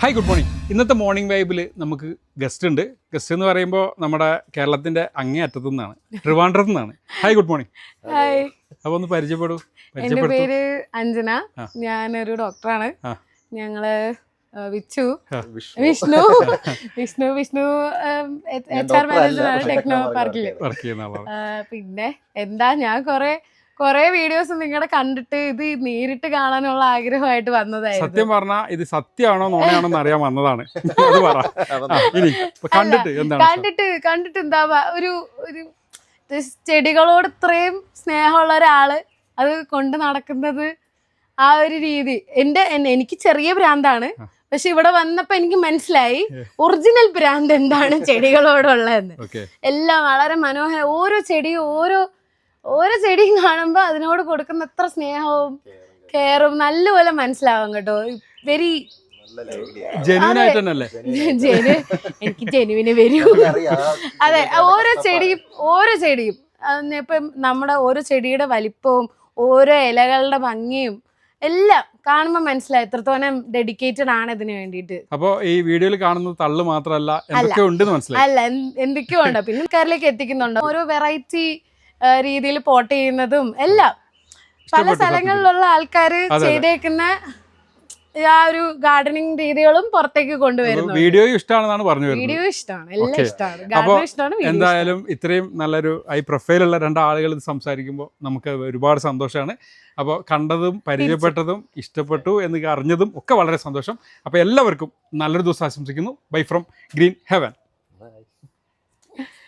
Hi good morning ഇന്നത്തെ morning വൈബിൽ നമുക്ക് ഗസ്റ്റ് ഉണ്ട്. ഗസ്റ്റ് എന്ന് പറയുമ്പോൾ നമ്മുടെ കേരളത്തിന്റെ അങ്ങേ അറ്റത്തു നിന്നാണ്. ട്രിവാൻഡ്രത്തു നിന്നാണ്. ഹായ് ഗുഡ് മോർണിംഗ് ഹായ് അപ്പോൾ ഒന്ന് പരിചയപ്പെടൂ. എന്റെ പേര് അഞ്ജന. ഞാൻ ഞാനൊരു ഡോക്ടറാണ്. ഞങ്ങൾ വിച്ചു. വിഷ്ണു. വിഷ്ണു. വിഷ്ണു എച്ച് ആർ മാനേജറാണ് ടെക്നോ പാർക്കിൽ വർക്ക് ചെയ്യുന്ന ആളാണ്. പിന്നെ എന്താ ഞാൻ കൊറേ കൊറേ വീഡിയോസ് നിങ്ങളുടെ കണ്ടിട്ട് ഇത് നേരിട്ട് കാണാനുള്ള ആഗ്രഹമായിട്ട് വന്നതായിരുന്നു. സത്യം പറഞ്ഞാൽ ഇത് സത്യമാണോ നോണയാണോ എന്ന് അറിയാൻ വന്നതാണ്. കണ്ടിട്ട് എന്താണ് കണ്ടിട്ട് കണ്ടിട്ട് എന്താ ഒരു ഒരു ചെടികളോട് ഇത്രയും സ്നേഹമുള്ള ഒരാൾ അത് കൊണ്ട് നടക്കുന്നത് ആ ഒരു രീതി. എന്റെ എനിക്ക് ചെറിയ ഭ്രാന്താണ്. പക്ഷെ ഇവിടെ വന്നപ്പോ എനിക്ക് മനസ്സിലായി ഒറിജിനൽ ഭ്രാന്ത് എന്താണ് ചെടികളോടുള്ളതെന്ന്. ഓക്കെ. എല്ലാം വളരെ മനോഹര. ഓരോ ചെടിയും ഓരോ ഓരോ ചെടിയും കാണുമ്പോ അതിനോട് കൊടുക്കുന്ന എത്ര സ്നേഹവും കെയറും നല്ലപോലെ മനസ്സിലാവും കേട്ടോ. വെരി എനിക്ക് ജെനുവിന് വരൂ. അതെ ഓരോ ചെടിയും ഓരോ ചെടിയും. ഇപ്പം നമ്മുടെ ഓരോ ചെടിയുടെ വലിപ്പവും ഓരോ ഇലകളുടെ ഭംഗിയും എല്ലാം കാണുമ്പോൾ മനസ്സിലായി. എത്രത്തോളം ഡെഡിക്കേറ്റഡ് ആണ് ഇതിന് വേണ്ടിട്ട് അപ്പോൾ ഈ വീഡിയോയിൽ കാണുന്നത് തള്ളു മാത്രമല്ല എന്തൊക്കെ ഉണ്ടെന്ന് മനസ്സിലായി. അല്ല എന്ത് എന്തൊക്കെയോ ഉണ്ട്. പിന്നെ ആൾക്കാരിലേക്ക് എത്തിക്കുന്നുണ്ട്. ഓരോ വെറൈറ്റി രീതിയിൽ പോട്ട് ചെയ്യുന്നതും എല്ലാം. പല സ്ഥലങ്ങളിലുള്ള ആൾക്കാർ ചെയ്തേക്കുന്ന ആ ഒരു ഗാർഡനിങ് രീതികളും പുറത്തേക്ക് കൊണ്ടുവരുന്നു വീഡിയോ ഇഷ്ടമാണെന്നാണ് പറഞ്ഞു വീഡിയോ ഇഷ്ടമാണ് എല്ലാം ഇഷ്ടമാണ്. എന്തായാലും ഇത്രയും നല്ലൊരു ഐ പ്രൊഫൈലുള്ള രണ്ടാളുകൾ ഇത് സംസാരിക്കുമ്പോൾ നമുക്ക് ഒരുപാട് സന്തോഷമാണ്. അപ്പോൾ കണ്ടതും പരിചയപ്പെട്ടതും ഇഷ്ടപ്പെട്ടു എന്ന് അറിഞ്ഞതും ഒക്കെ വളരെ സന്തോഷം. അപ്പോൾ എല്ലാവർക്കും നല്ലൊരു ദിവസം ആശംസിക്കുന്നു. Bye from green heaven